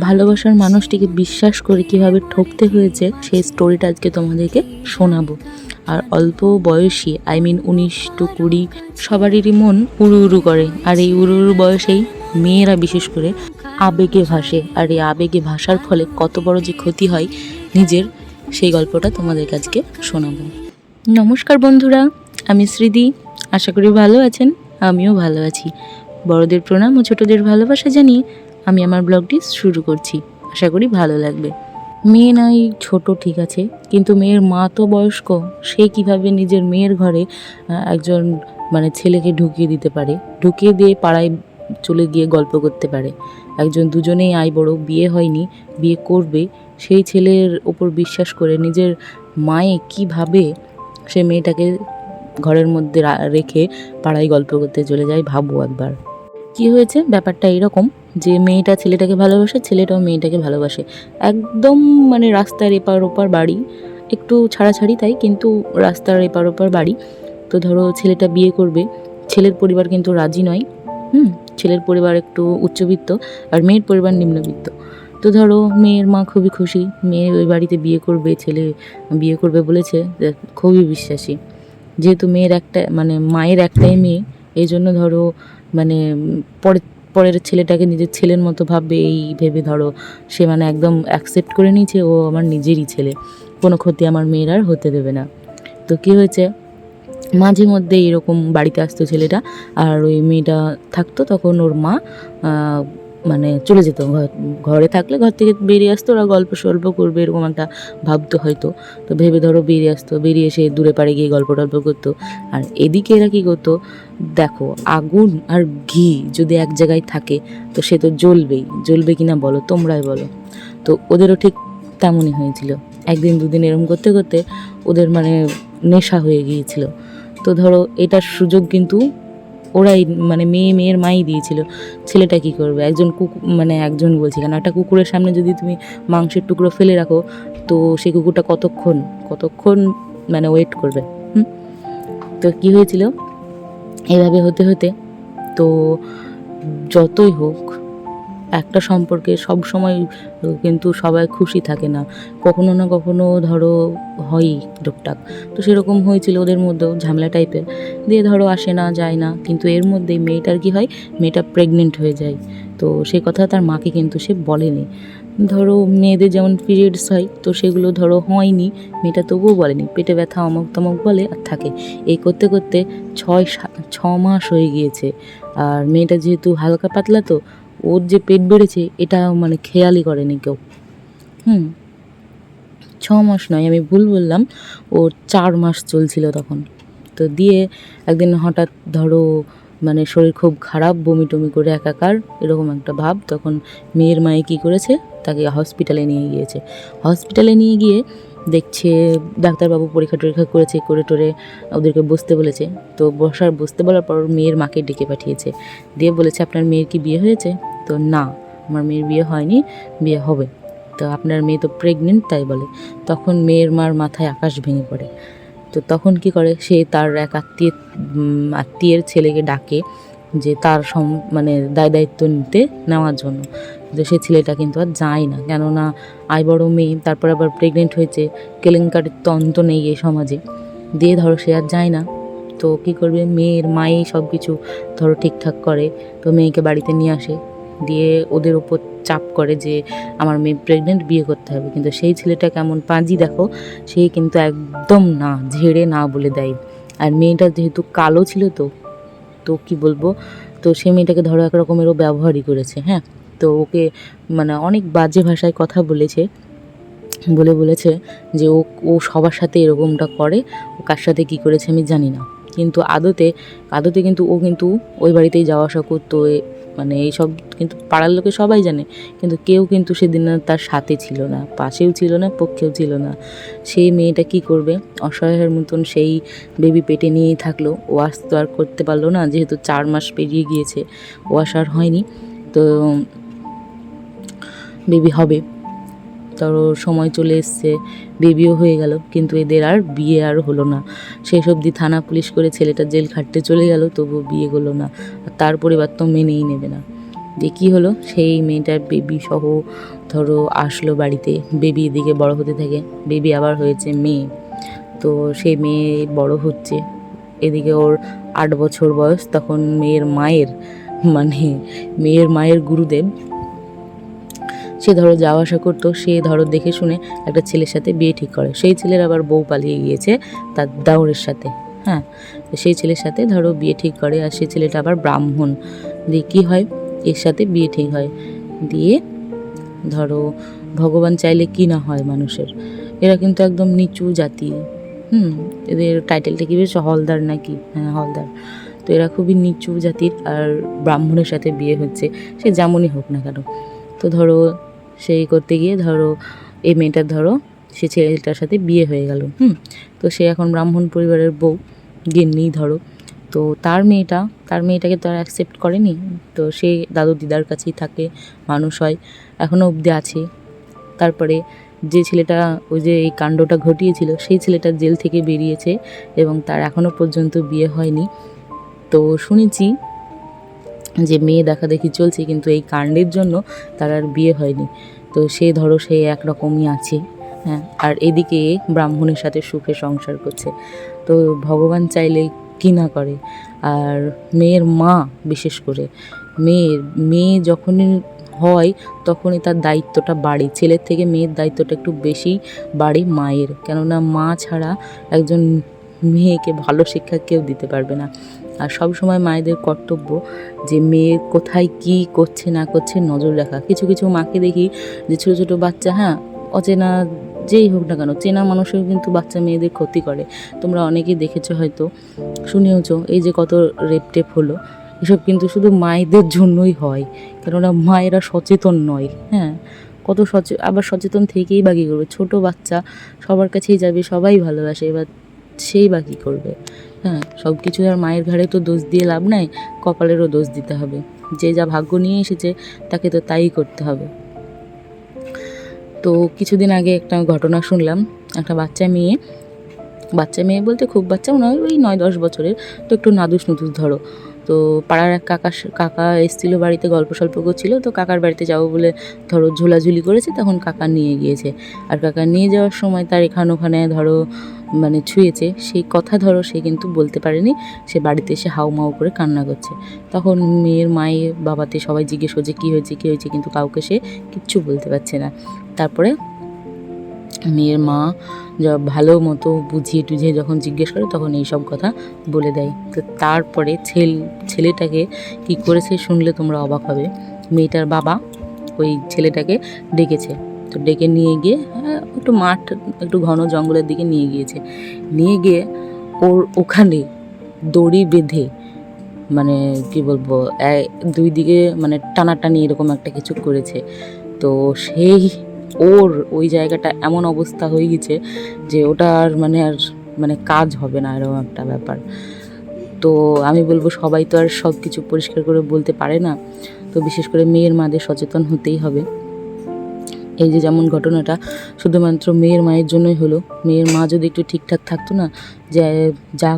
ভালোবাসার মানুষটিকে বিশ্বাস করে কীভাবে ঠকতে হয়েছে, সেই স্টোরিটা আজকে তোমাদেরকে শোনাবো। আর অল্প বয়সী আই মিন উনিশ টু কুড়ি, সবারই মন উড়ু উড়ু করে। আর এই উড়ু উড়ু বয়সেই মেয়েরা বিশেষ করে আবেগে ভাসে। আর এই আবেগে ভাসার ফলে কত বড় যে ক্ষতি হয়, নিজের সেই গল্পটা তোমাদের কাছকে শোনাবো। নমস্কার বন্ধুরা, আমি শ্রীদি আশা করি ভালো আছেন, আমিও ভালো আছি। বড়দের প্রণাম ও ছোটদের ভালোবাসা জানিয়ে আমি আমার ব্লগটি শুরু করছি। আশা করি ভালো লাগবে। মেয়ে নাই, ছোট ঠিক আছে, কিন্তু মেয়ের মা তো বয়স্ক, সে কীভাবে নিজের মেয়ের ঘরে একজন মানে ছেলেকে ঢুকিয়ে দিতে পারে? ঢুকিয়ে দিয়ে পাড়ায় চলে গিয়ে গল্প করতে পারে। একজন দুজনেই আয় বড়, বিয়ে হয়নি, বিয়ে করবে। সেই ছেলের ওপর বিশ্বাস করে নিজের মায়ে কীভাবে সে মেয়েটাকে ঘরের মধ্যে রেখে পাড়ায় গল্প করতে চলে যায়, ভাবো একবার। কি হয়েছে? ব্যাপারটা এরকম। যে মেয়েটা ছেলেটাকে ভালোবাসে ছেলেটাও মেয়েটাকে ভালোবাসে। একদম মানে রাস্তার এপার ওপার বাড়ি একটু ছাড়াছাড়ি তাই কিন্তু রাস্তার এপার ওপার বাড়ি। তো ধরো ছেলেটা বিয়ে করবে ছেলের পরিবার কিন্তু রাজি নয় হুম? ছেলের পরিবার একটু উচ্চবিত্ত আর মেয়ের পরিবার নিম্নবিত্ত। তো ধরো মেয়ের মা খুবই খুশি মেয়ে ওই বাড়িতে বিয়ে করবে ছেলে বিয়ে করবে বলেছে খুবই বিশ্বাসী। যেহেতু মেয়ের একটা মানে মায়ের একটাই মেয়ে এই জন্য ধরো মানে উম, পরের ছেলেটাকে নিজের ছেলের মতো ভাববে, এই ভেবে ধরো, সে মানে একদম অ্যাকসেপ্ট করে নিয়েছে, ও আমার নিজেরই ছেলে। কোনো ক্ষতি আমার মেয়ের আর হতে দেবে না। তো কী হয়েছে? মাঝে মধ্যে এরকম বাড়িতে আসতো ছেলেটা, আর ওই মেয়েটা থাকতো, তখন ওর মা মানে চলে যেত। ঘর- থাকলে ঘর থেকে বেরিয়ে আসতো, ওরা গল্প সল্প করবে, এরকম একটা ভাবতো হয়তো। তো ভেবে ধরো বেরিয়ে আসতো, বেরিয়ে এসে দূরে পাড়ে গিয়ে গল্প টল্প করতো। আর এদিকে এরা কী করতো, দেখো আগুন আর ঘি যদি এক জায়গায় থাকে, তো সে তো জ্বলবেই। জ্বলবে কি না বলো, তোমরাই বলো। তো ওদেরও ঠিক তেমনই হয়েছিল। একদিন দুদিন এরম করতে করতে ওদের মানে নেশা হয়ে গিয়েছিল। তো ধরো এটার সুযোগ কিন্তু ওরাই মানে মেয়ে, মেয়ের মাই দিয়েছিল। ছেলেটা কি করবে? একজন কুকুর মানে একজন বলছি কেন? একটা কুকুরের সামনে যদি তুমি মাংসের টুকরো ফেলে রাখো, তো সেই কুকুরটা কতক্ষণ কতক্ষণ মানে ওয়েট করবে? হুম? তো কি হয়েছিল? এভাবে হতে হতে তো যতই হোক একটা সম্পর্কে সব সময় কিন্তু সবাই খুশি থাকে না। কখনো না কখনো ধরো হয়ই টুকটাক তো সেরকম হয়েছিল ওদের মধ্যেও ঝামেলা টাইপের দিয়ে ধরো আসে না, যায় না। কিন্তু এর মধ্যেই মেয়েটার কি হয়? মেয়েটা প্রেগনেন্ট হয়ে যায়। তো সে কথা তার মাকে কিন্তু সে বলেনি। ধরো মেয়েদের যেমন পিরিয়ডস হয়, তো সেগুলো ধরো হয়নি। মেয়েটা তবুও বলেনি। পেটে ব্যথা অমক তমক বলে আর থাকে। এই করতে করতে ছয় ছ মাস হয়ে গিয়েছে। আর মেয়েটা যেহেতু হালকা পাতলা তো ওর যে পেট বেড়েছে, এটা মানে খেয়ালই করেনি কেউ। হুম। ছ মাস নয়, আমি ভুল বললাম, ওর চার মাস চলছিল তখন। তো দিয়ে একদিন হঠাৎ ধরো মানে শরীর খুব খারাপ, বমি টমি করে একাকার, এরকম একটা ভাব, তখন মেয়ের মায়ে কী করেছে, তাকে হসপিটালে নিয়ে গিয়েছে। হসপিটালে নিয়ে গিয়ে দেখছে, ডাক্তারবাবু পরীক্ষা টরীক্ষা করেছে, করে টোরে ওদেরকে বসতে বলেছে। তো বসার, বসতে বলার পর মেয়ের মাকে ডেকে পাঠিয়েছে। দিয়ে বলেছে, আপনার মেয়ের কি বিয়ে হয়েছে? তো না, আমার মেয়ের বিয়ে হয়নি, বিয়ে হবে। তো আপনার মেয়ে তো প্রেগনেন্ট তাই বলে। তখন মেয়ের মার মাথায় আকাশ ভেঙে পড়ে। তো তখন কি করে? সে তার এক আত্মীয় আত্মীয়ের ছেলেকে ডাকে যে তার সম মানে দায় দায়িত্ব নিতে নেওয়ার জন্য। তো সে ছেলেটা কিন্তু আর যায় না। কেননা আই বড় মেয়ে, তারপর আবার প্রেগনেন্ট হয়েছে, কেলেঙ্কারির তন্ত নেই এই সমাজে। দিয়ে ধরো সে আর যায় না। তো কী করবে? মেয়ের মায়েই সব কিছু ধরো ঠিকঠাক করে, তো মেয়েকে বাড়িতে নিয়ে আসে। দিয়ে ওদের ওপর চাপ করে যে আমার মেয়ে প্রেগনেন্ট বিয়ে করতে হবে। কিন্তু সেই ছেলেটা কেমন পাঁজি দেখো, সে কিন্তু একদম না, ঝেড়ে না বলে দেয়। আর মেয়েটা যেহেতু কালো ছিল তো তো কি বলব? তো সে মেয়েটাকে ধরো এক রকমেরও ব্যবহারই করেছে হ্যাঁ? তো ওকে মানে অনেক বাজে ভাষায় কথা বলেছে। বলে বলেছে যে ও ও সবার সাথে এরকমটা করে, ও কার সাথে কী করেছে আমি জানি না। কিন্তু আদতে আদতে কিন্তু ও কিন্তু ওই বাড়িতেই যাওয়া আসা করতো মানে এইসব কিন্তু পাড়ার লোকে সবাই জানে, কিন্তু কেউ কিন্তু সেদিন আর তার সাথে ছিল না, পাশেও ছিল না, পক্ষেও ছিল না। সেই মেয়েটা কি করবে? অসহায়ের মতন সেই বেবি পেটে নিয়েই থাকল। ও আসতে আর করতে পারল না, যেহেতু চার মাস পেরিয়ে গিয়েছে, ও আসার হয়নি। তো বেবি হবে। তার সময় চলে এসছে, বেবিও হয়ে গেল, কিন্তু এদের আর বিয়ে আর হলো না। শেষ অবধি থানা পুলিশ করে ছেলেটা জেল খাটতে চলে গেল, তবুও বিয়ে হলো না। আর তার পরিবার তো মেনেই নেবে না। যে কী হলো, সেই মেয়েটার বেবি সহ ধরো, আসলো বাড়িতে। বেবি এদিকে বড় হতে থাকে, বেবি আবার হয়েছে মেয়ে। তো সেই মেয়ে বড় হচ্ছে। এদিকে ওর আট বছর বয়স, তখন মেয়ের মায়ের মানে মেয়ের মায়ের গুরুদেব সে ধরো যাওয়া আসা করতো, সে ধরো দেখে শুনে একটা ছেলের সাথে বিয়ে ঠিক করে। সেই ছেলের আবার বউ পালিয়ে গিয়েছে তার দাউরের সাথে হ্যাঁ? সেই ছেলের সাথে ধরো বিয়ে ঠিক করে আর সেই ছেলেটা আবার ব্রাহ্মণ। দিয়ে কী হয়? এর সাথে বিয়ে ঠিক হয়। দিয়ে ধরো ভগবান চাইলে কি না হয় মানুষের? এরা কিন্তু একদম নিচু জাতি, হুম? এদের টাইটেলটা কি বেশ হলদার নাকি? হ্যাঁ হলদার। তো এরা খুবই নিচু জাতির আর ব্রাহ্মণের সাথে বিয়ে হচ্ছে, সে যেমনই হোক না কেন। তো ধরো সেই করতে গিয়ে ধরো, এই মেয়েটার ধরো, সে ছেলেটার সাথে বিয়ে হয়ে গেল, হুম? তো সে এখন ব্রাহ্মণ পরিবারের বউ, গিন্নি ধরো। তো তার মেয়েটা, তার মেয়েটাকে তো আর অ্যাকসেপ্ট করেনি। তো সে দাদু দিদার কাছেই থাকে, মানুষ হয় এখনও অবধি আছে। তারপরে যে ছেলেটা, ওই যে এই কাণ্ডটা ঘটিয়েছিল, সেই ছেলেটা জেল থেকে বেরিয়েছে এবং তার এখনও পর্যন্ত বিয়ে হয়নি। তো শুনেছি যে মেয়ে দেখা দেখি চলছে, কিন্তু এই কাণ্ডের জন্য তার আর বিয়ে হয়নি। তো সে ধরো সে একরকমই আছে হ্যাঁ আর এদিকে ব্রাহ্মণের সাথে সুখে সংসার করছে। তো ভগবান চাইলে কি না করে? আর মেয়ের মা বিশেষ করে মেয়ের মেয়ে যখনই হয় তখনই তার দায়িত্বটা বাড়ে। ছেলের থেকে মেয়ের দায়িত্বটা একটু বেশি বাড়ে মায়ের, কেননা মা ছাড়া একজন মেয়েকে ভালো শিক্ষা কেউ দিতে পারবে না। আর সব সময় মায়েদের কর্তব্য যে মেয়ে কোথায় কি করছে, না করছে নজর রাখা। কিছু কিছু মাকে দেখি যে ছোটো ছোটো বাচ্চা হ্যাঁ অচেনা যেই হোক না কেন, চেনা মানুষেও কিন্তু বাচ্চা মেয়েদের ক্ষতি করে। তোমরা অনেকেই দেখেছ হয়তো, শুনেওছো, এই যে কত রেপ টেপ হলো, এসব কিন্তু শুধু মায়েদের জন্যই হয়, কেননা মায়েরা সচেতন নয় হ্যাঁ কত সচে, আবার সচেতন থেকেই বা কী করবে? ছোটো বাচ্চা সবার কাছেই যাবে, সবাই ভালোবাসে, এবার সেই বা কী করবে? হ্যাঁ সব কিছু আর মায়ের ঘাড়ে তো দোষ দিয়ে লাভ নাই, কপালেরও দোষ দিতে হবে। যে যা ভাগ্য নিয়ে এসেছে, তাকে তো তাই করতে হবে। তো কিছুদিন আগে একটা ঘটনা শুনলাম, একটা বাচ্চা মেয়ে বাচ্চা মেয়ে বলতে খুব বাচ্চা, মনে হয় ওই নয় দশ বছরের, তো একটু নাদুস নুদুস ধরো। তো পাড়ার এক কাকা কাকা এসেছিল বাড়িতে, গল্প সল্প করছিল, তো কাকার বাড়িতে যাব বলে ধরো ঝোলাঝুলি করেছে, তখন কাকা নিয়ে গিয়েছে। আর কাকা নিয়ে যাওয়ার সময় তার এখানে ওখানে ধরো মানে ছুঁয়েছে, সেই কথা ধরো সে কিন্তু বলতে পারেনি, সে বাড়িতে এসে হাউ মাউ করে কান্না করছে। তখন মেয়ের মায়ের বাবাতে সবাই জিজ্ঞেস করছে, কী হয়েছে কী হয়েছে? কিন্তু কাউকে সে কিচ্ছু বলতে পারছে না। তারপরে মেয়ের মা ভালো মতো বুঝিয়ে টুঝিয়ে যখন জিজ্ঞেস করে তখন এই সব কথা বলে দেয়। তো তারপরে ছেল ছেলেটাকে কি করেছে শুনলে তোমরা অবাক হবে। মেয়েটার বাবা ওই ছেলেটাকে ডেকেছে। তো ডেকে নিয়ে গিয়ে হ্যাঁ, একটু মাঠ একটু ঘন জঙ্গলের দিকে নিয়ে গিয়েছে। নিয়ে গিয়ে ওর ওখানে দড়ি বেঁধে মানে কি বলব দুই দিকে মানে টানাটানি এরকম একটা কিছু করেছে। তো সেই ওর ওই জায়গাটা এমন অবস্থা হয়ে গেছে যে ওটা আর মানে আর মানে কাজ হবে না এরকম একটা ব্যাপার। তো আমি বলব সবাই তো আর সব কিছু পরিষ্কার করে বলতে পারে না। তো বিশেষ করে মেয়ের মাদের সচেতন হতেই হবে। এই যে যেমন ঘটনাটা, শুধুমাত্র মেয়ের মায়ের জন্যই হলো। মেয়ের মা যদি একটু ঠিকঠাক থাকতো না, যে যা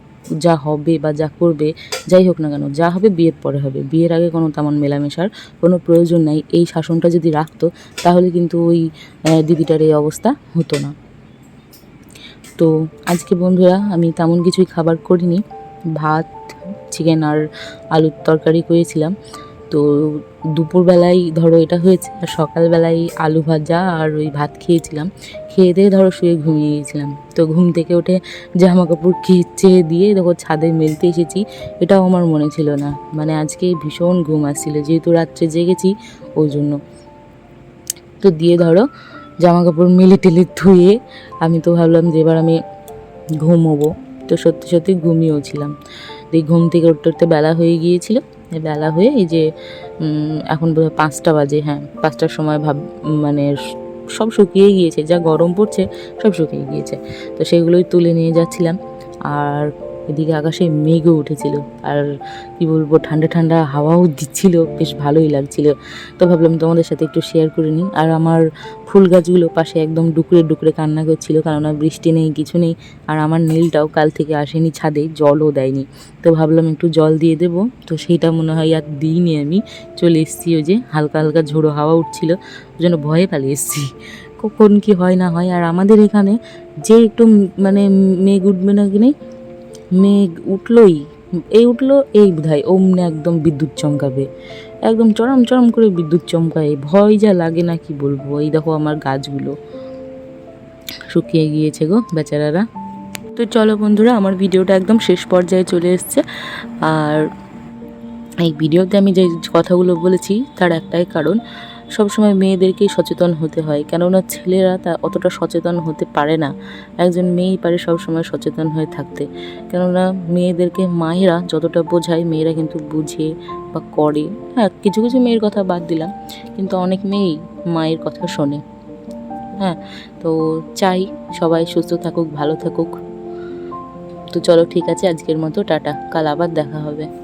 যা হবে বা যা করবে, যাই হোক না কেন, যা হবে বিয়ের পরে হবে। বিয়ের আগে কোনো তেমন মেলামেশার কোনো প্রয়োজন নাই। এই শাসনটা যদি রাখতো, তাহলে কিন্তু ওই দিদিটার এই অবস্থা হতো না। তো আজকে বন্ধুরা, আমি তেমন কিছুই খাবার করিনি। ভাত, চিকেন আর আলুর তরকারি করেছিলাম। তো দুপুরবেলায় ধরো এটা হয়েছে, আর সকালবেলায় আলু ভাজা আর ওই ভাত খেয়েছিলাম। খেয়ে দিয়ে ধরো শুয়ে ঘুমিয়ে গিয়েছিলাম তো ঘুম থেকে উঠে জামা কাপড় খেয়ে দিয়ে দেখো ছাদে মেলতে এসেছি, এটাও আমার মনে ছিল না। মানে আজকে ভীষণ ঘুম আসছিল, যেহেতু রাত্রে জেগেছি ওই জন্য। তো দিয়ে ধরো জামা কাপড় মেলে টেলে ধুয়ে আমি তো ভাবলাম যে এবার আমি ঘুমোবো। তো সত্যি সত্যি ঘুমিয়েও ছিলাম। এই ঘুম থেকে উঠতে উঠতে বেলা হয়ে গিয়েছিল। বেলা হয়ে এই যে এখন বোধহয় পাঁচটা বাজে হ্যাঁ পাঁচটার সময় ভাব মানে সব শুকিয়ে গিয়েছে, যা গরম পড়ছে সব শুকিয়ে গিয়েছে। তো সেগুলোই তুলে নিয়ে যাচ্ছিলাম। আর এদিকে আকাশে মেঘও উঠেছিল। আর কি বলব, ঠান্ডা ঠান্ডা হাওয়াও দিচ্ছিল, বেশ ভালোই লাগছিল। তো ভাবলাম তোমাদের সাথে একটু শেয়ার করে নিই। আর আমার ফুল গাছগুলো পাশে একদম ডুকরে ডুকরে কান্না করছিল, কেননা বৃষ্টি নেই, কিছু নেই। আর আমার নীলটাও কাল থেকে আসেনি ছাদে, জলও দেয়নি। তো ভাবলাম একটু জল দিয়ে দেব। তো সেইটা মনে হয় আর দিইনি আমি। চলে এসেছি ওই যে হালকা হালকা ঝোড়ো হাওয়া উঠছিল ওই জন্য ভয়ে পালিয়ে এসেছি। কখন কি হয় না হয়, আর আমাদের এখানে যে একটু মানে মেঘ উঠবে না কি নেই মেঘ উঠলোই, এই উঠল, এই বোধহয়, অমনি একদম বিদ্যুৎ চমকাবে। একদম চরম চরম করে বিদ্যুৎ চমকায়, ভয় যা লাগে না কি বলব, এই দেখো আমার গাছগুলো। শুকিয়ে গিয়েছে গো বেচারারা। তো চলো বন্ধুরা, আমার ভিডিওটা একদম শেষ পর্যায়ে চলে এসছে। আর এই ভিডিওতে আমি যে কথাগুলো বলেছি, তার একটাই কারণ সবসময় মেয়েদেরকেই সচেতন হতে হয়। কেননা ছেলেরা তা অতটা সচেতন হতে পারে না। একজন মেয়েই পারে সবসময় সচেতন হয়ে থাকতে। কেননা মেয়েদেরকে মায়েরা যতটা বোঝায়, মেয়েরা কিন্তু বুঝে বা করে। হ্যাঁ কিছু কিছু মেয়ের কথা বাদ দিলাম, কিন্তু অনেক মেয়েই মায়ের কথা শোনে। হ্যাঁ তো চাই সবাই সুস্থ থাকুক, ভালো থাকুক। তো চলো ঠিক আছে, আজকের মতো টাটা। কাল আবার দেখা হবে।